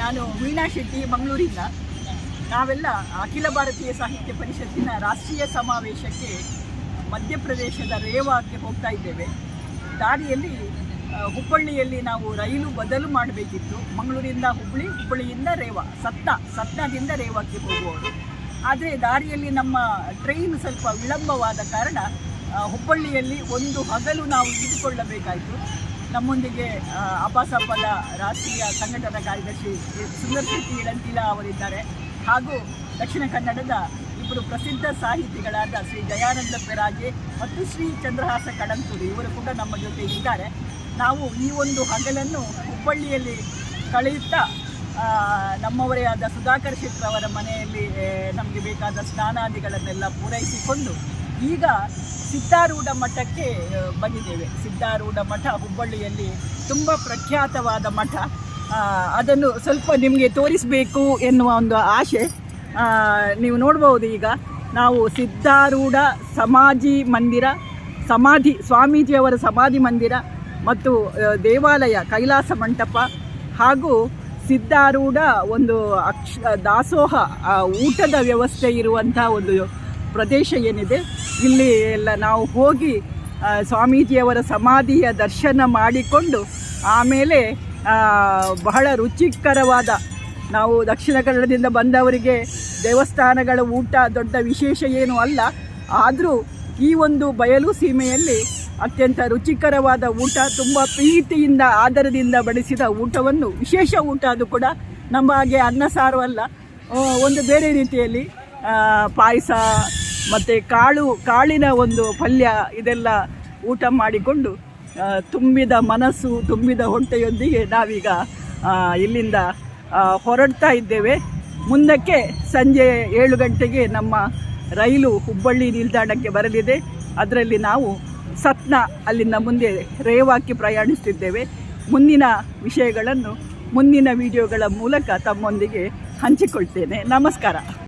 ನಾನು ವೀಣಾ ಶೆಟ್ಟಿ ಮಂಗಳೂರಿಂದ. ನಾವೆಲ್ಲ ಅಖಿಲ ಭಾರತೀಯ ಸಾಹಿತ್ಯ ಪರಿಷತ್ತಿನ ರಾಷ್ಟ್ರೀಯ ಸಮಾವೇಶಕ್ಕೆ ಮಧ್ಯಪ್ರದೇಶದ ರೇವಾಕ್ಕೆ ಹೋಗ್ತಾ ಇದ್ದೇವೆ. ದಾರಿಯಲ್ಲಿ ಹುಬ್ಬಳ್ಳಿಯಲ್ಲಿ ನಾವು ರೈಲು ಬದಲು ಮಾಡಬೇಕಿತ್ತು. ಮಂಗಳೂರಿಂದ ಹುಬ್ಬಳ್ಳಿ, ಹುಬ್ಬಳ್ಳಿಯಿಂದ ರೇವಾ, ಸತ್ತ ಸತ್ನದಿಂದ ರೇವಾಕ್ಕೆ ಹೋಗುವವರು. ಆದರೆ ದಾರಿಯಲ್ಲಿ ನಮ್ಮ ಟ್ರೈನ್ ಸ್ವಲ್ಪ ವಿಳಂಬವಾದ ಕಾರಣ ಹುಬ್ಬಳ್ಳಿಯಲ್ಲಿ ಒಂದು ಹಗಲು ನಾವು ಇಟ್ಟುಕೊಳ್ಳಬೇಕಾಯಿತು ನಮ್ಮೊಂದಿಗೆ ಆ, ಅಪಾಸಪ್ಪಲ ರಾಷ್ಟ್ರೀಯ ಸಂಘಟನಾ ಕಾರ್ಯದರ್ಶಿ ಸುಂದರ್ ಶೆಟ್ಟಿ ಇಳಂತಿಲ ಅವರಿದ್ದಾರೆ. ಹಾಗೂ ದಕ್ಷಿಣ ಕನ್ನಡದ ಇಬ್ಬರು ಪ್ರಸಿದ್ಧ ಸಾಹಿತಿಗಳಾದ ಶ್ರೀ ಜಯಾನಂದ ಪೆರಾಜೆ ಮತ್ತು ಶ್ರೀ ಚಂದ್ರಹಾಸ ಕಡಂತೂರಿ ಇವರು ಕೂಡ ನಮ್ಮ ಜೊತೆ ಇದ್ದಾರೆ. ನಾವು ಈ ಒಂದು ಹಗಲನ್ನು ಹುಬ್ಬಳ್ಳಿಯಲ್ಲಿ ಕಳೆಯುತ್ತಾ ನಮ್ಮವರೇ ಆದ ಸುಧಾಕರ್ ಶೆಟ್ಟರ್ ಅವರ ಮನೆಯಲ್ಲಿ ನಮಗೆ ಬೇಕಾದ ಸ್ನಾನಾದಿಗಳನ್ನೆಲ್ಲ ಪೂರೈಸಿಕೊಂಡು ಈಗ ಸಿದ್ಧಾರೂಢ ಮಠಕ್ಕೆ ಬಂದಿದ್ದೇವೆ. ಸಿದ್ಧಾರೂಢ ಮಠ ಹುಬ್ಬಳ್ಳಿಯಲ್ಲಿ ತುಂಬ ಪ್ರಖ್ಯಾತವಾದ ಮಠ. ಅದನ್ನು ಸ್ವಲ್ಪ ನಿಮಗೆ ತೋರಿಸಬೇಕು ಎನ್ನುವ ಒಂದು ಆಶೆ. ನೀವು ನೋಡ್ಬೋದು ಈಗ ನಾವು ಸಿದ್ಧಾರೂಢ ಸಮಾಧಿ ಮಂದಿರ, ಸಮಾಧಿ ಸ್ವಾಮೀಜಿಯವರ ಸಮಾಧಿ ಮಂದಿರ ಮತ್ತು ದೇವಾಲಯ ಕೈಲಾಸ ಮಂಟಪ ಹಾಗೂ ಸಿದ್ಧಾರೂಢ ಒಂದು ಅಕ್ಷ, ದಾಸೋಹ ಊಟದ ವ್ಯವಸ್ಥೆ ಇರುವಂಥ ಒಂದು ಪ್ರದೇಶ ಏನಿದೆ, ಇಲ್ಲಿ ಎಲ್ಲ ನಾವು ಹೋಗಿ ಸ್ವಾಮೀಜಿಯವರ ಸಮಾಧಿಯ ದರ್ಶನ ಮಾಡಿಕೊಂಡು, ಆಮೇಲೆ ಬಹಳ ರುಚಿಕರವಾದ ನಾವು ದಕ್ಷಿಣ ಕನ್ನಡದಿಂದ ಬಂದವರಿಗೆ ದೇವಸ್ಥಾನಗಳ ಊಟ, ದೊಡ್ಡ ವಿಶೇಷ ಏನೂ ಅಲ್ಲ. ಆದರೂ ಈ ಒಂದು ಬಯಲು ಸೀಮೆಯಲ್ಲಿ ಅತ್ಯಂತ ರುಚಿಕರವಾದ ಊಟ, ತುಂಬ ಪ್ರೀತಿಯಿಂದ ಆದರದಿಂದ ಬಡಿಸಿದ ಊಟವನ್ನು, ವಿಶೇಷ ಊಟ ಅದು ಕೂಡ ನಮ್ಮ ಹಾಗೆ ಅನ್ನ ಸಾರು ಅಲ್ಲ. ಒಂದು ಬೇರೆ ರೀತಿಯಲ್ಲಿ ಪಾಯಸ ಮತ್ತು ಕಾಳು, ಕಾಳಿನ ಒಂದು ಪಲ್ಯ ಇದೆಲ್ಲ ಊಟ ಮಾಡಿಕೊಂಡು ತುಂಬಿದ ಮನಸ್ಸು, ತುಂಬಿದ ಹೊಟ್ಟೆಯೊಂದಿಗೆ ನಾವೀಗ ಇಲ್ಲಿಂದ ಹೊರಡ್ತಾ ಇದ್ದೇವೆ. ಮುಂದಕ್ಕೆ ಸಂಜೆ ಏಳು ಗಂಟೆಗೆ ನಮ್ಮ ರೈಲು ಹುಬ್ಬಳ್ಳಿ ನಿಲ್ದಾಣಕ್ಕೆ ಬರಲಿದೆ. ಅದರಲ್ಲಿ ನಾವು ಸತ್ನ ಅಲ್ಲಿಂದ ಮುಂದೆ ರೇವಾಕ್ಕೆ ಪ್ರಯಾಣಿಸುತ್ತಿದ್ದೇವೆ. ಮುಂದಿನ ವಿಷಯಗಳನ್ನು, ಮುಂದಿನ ವಿಡಿಯೋಗಳ ಮೂಲಕ ತಮ್ಮೊಂದಿಗೆ ಹಂಚಿಕೊಳ್ತೇನೆ. ನಮಸ್ಕಾರ.